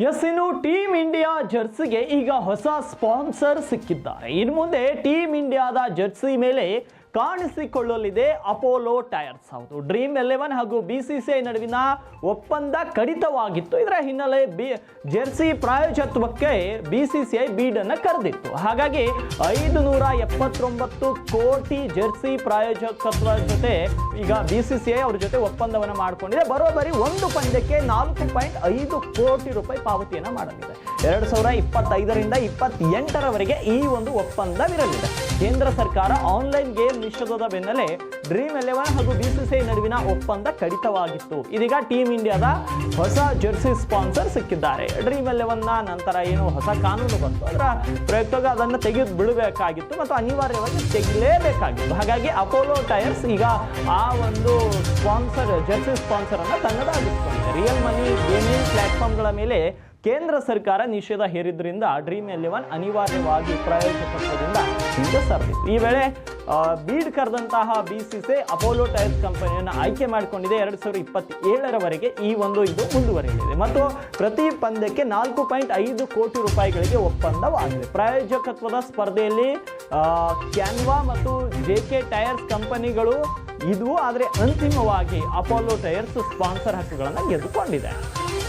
S ಇನ್ನು team India ಜರ್ಸಿಗೆ ಈಗ ಹೊಸ ಸ್ಪಾನ್ಸರ್ ಸಿಕ್ಕಿದ್ದಾರೆ. ಇನ್ನು ಮುಂದೆ ಟೀಮ್ ಇಂಡಿಯಾದ ಜರ್ಸಿ ಮೇಲೆ ಕಾಣಿಸಿಕೊಳ್ಳಲಿದೆ ಅಪೋಲೋ ಟೈರ್ಸ್. ಹೌದು, ಡ್ರೀಮ್ ಎಲೆವೆನ್ ಹಾಗೂ ಬಿ ಸಿ ಸಿ ಐ ನಡುವಿನ ಒಪ್ಪಂದ ಕಡಿತವಾಗಿತ್ತು. ಇದರ ಹಿನ್ನೆಲೆ ಬಿ, ಜೆರ್ಸಿ ಪ್ರಾಯೋಜತ್ವಕ್ಕೆ ಬಿ ಸಿ ಸಿ ಐ ಬೀಡನ್ನು ಕರೆದಿತ್ತು. ಹಾಗಾಗಿ ಐದು ನೂರ ಎಪ್ಪತ್ತೊಂಬತ್ತು ಕೋಟಿ ಜೆರ್ಸಿ ಪ್ರಾಯೋಜಕತ್ವ ಜೊತೆ ಈಗ ಬಿ ಸಿ ಸಿ ಐ ಅವ್ರ ಜೊತೆ ಒಪ್ಪಂದವನ್ನು ಮಾಡಿಕೊಂಡಿದೆ. ಬರೋಬ್ಬರಿ ಒಂದು ಪಂದ್ಯಕ್ಕೆ ನಾಲ್ಕು ಪಾಯಿಂಟ್ ಐದು ಕೋಟಿ ರೂಪಾಯಿ ಪಾವತಿಯನ್ನು ಮಾಡಲಿದೆ. ಎರಡು ಸಾವಿರ ಇಪ್ಪತ್ತೈದರಿಂದ ಇಪ್ಪತ್ತೆಂಟರವರೆಗೆ ಈ ಒಂದು ಒಪ್ಪಂದವಿರಲಿದೆ. ಕೇಂದ್ರ ಸರ್ಕಾರ ಆನ್ಲೈನ್ ಗೇಮ್ ನಿಷೇಧದ ಬೆನ್ನಲ್ಲೇ ಡ್ರೀಮ್ ಎಲೆವೆನ್ ಹಾಗೂ ಬಿಸಿಸಿಐ ನಡುವಿನ ಒಪ್ಪಂದ ಕಡಿತವಾಗಿತ್ತು. ಇದೀಗ ಟೀಮ್ ಇಂಡಿಯಾದ ಹೊಸ ಜೆರ್ಸಿ ಸ್ಪಾನ್ಸರ್ ಸಿಕ್ಕಿದ್ದಾರೆ. ಡ್ರೀಮ್ ಎಲೆವೆನ್ನ ನಂತರ ಏನು ಹೊಸ ಕಾನೂನು ಬಂತು. ಅದರ ಪ್ರಯುಕ್ತವಾಗಿ ಅದನ್ನು ತೆಗೆದು ಬಿಡಬೇಕಾಗಿತ್ತು ಮತ್ತು ಅನಿವಾರ್ಯವಾಗಿ ತೆಗಿಲೇಬೇಕಾಗಿತ್ತು. ಹಾಗಾಗಿ ಅಪೋಲೋ ಟೈರ್ಸ್ ಈಗ ಆ ಒಂದು ಸ್ಪಾನ್ಸರ್ ಜೆರ್ಸಿ ಸ್ಪಾನ್ಸರ್ ಅನ್ನು ತನ್ನದಾಗಿಸ್ಕೊಂಡಿದೆ. ರಿಯಲ್ ಮನಿ ಗೇಮಿಂಗ್ ಪ್ಲಾಟ್ಫಾರ್ಮ್ಗಳ ಮೇಲೆ ಕೇಂದ್ರ ಸರ್ಕಾರ ನಿಷೇಧ ಹೇರಿದ್ರಿಂದ ಡ್ರೀಮ್ ಎಲೆವನ್ ಅನಿವಾರ್ಯವಾಗಿ ಪ್ರಾಯೋಜಕತ್ವದಿಂದ ಹಿಂದೆ ಸರಿದಿತ್ತು. ಈ ವೇಳೆ bid ಕರೆದಂತಹ B C C Apollo Tyres ಕಂಪನಿಯನ್ನು ಆಯ್ಕೆ ಮಾಡಿಕೊಂಡಿದೆ. ಎರಡು ಸಾವಿರದ ಇಪ್ಪತ್ತೇಳರವರೆಗೆ ಈ ಒಂದು ಇದು ಮುಂದುವರಿಯಲಿದೆ. ಮತ್ತು ಪ್ರತಿ ಪಂದ್ಯಕ್ಕೆ ನಾಲ್ಕು ಪಾಯಿಂಟ್ ಐದು ಕೋಟಿ ರೂಪಾಯಿಗಳಿಗೆ ಒಪ್ಪಂದವಾಗಿದೆ. ಪ್ರಾಯೋಜಕತ್ವದ ಸ್ಪರ್ಧೆಯಲ್ಲಿ ಕ್ಯಾನ್ವಾ ಮತ್ತು ಜೆ ಕೆ ಟೈರ್ಸ್ ಕಂಪನಿಗಳು ಇದು ಆದರೆ ಅಂತಿಮವಾಗಿ ಅಪೋಲೋ ಟೈರ್ಸ್ ಸ್ಪಾನ್ಸರ್ ಹಕ್ಕುಗಳನ್ನು ಗೆದ್ದುಕೊಂಡಿದೆ.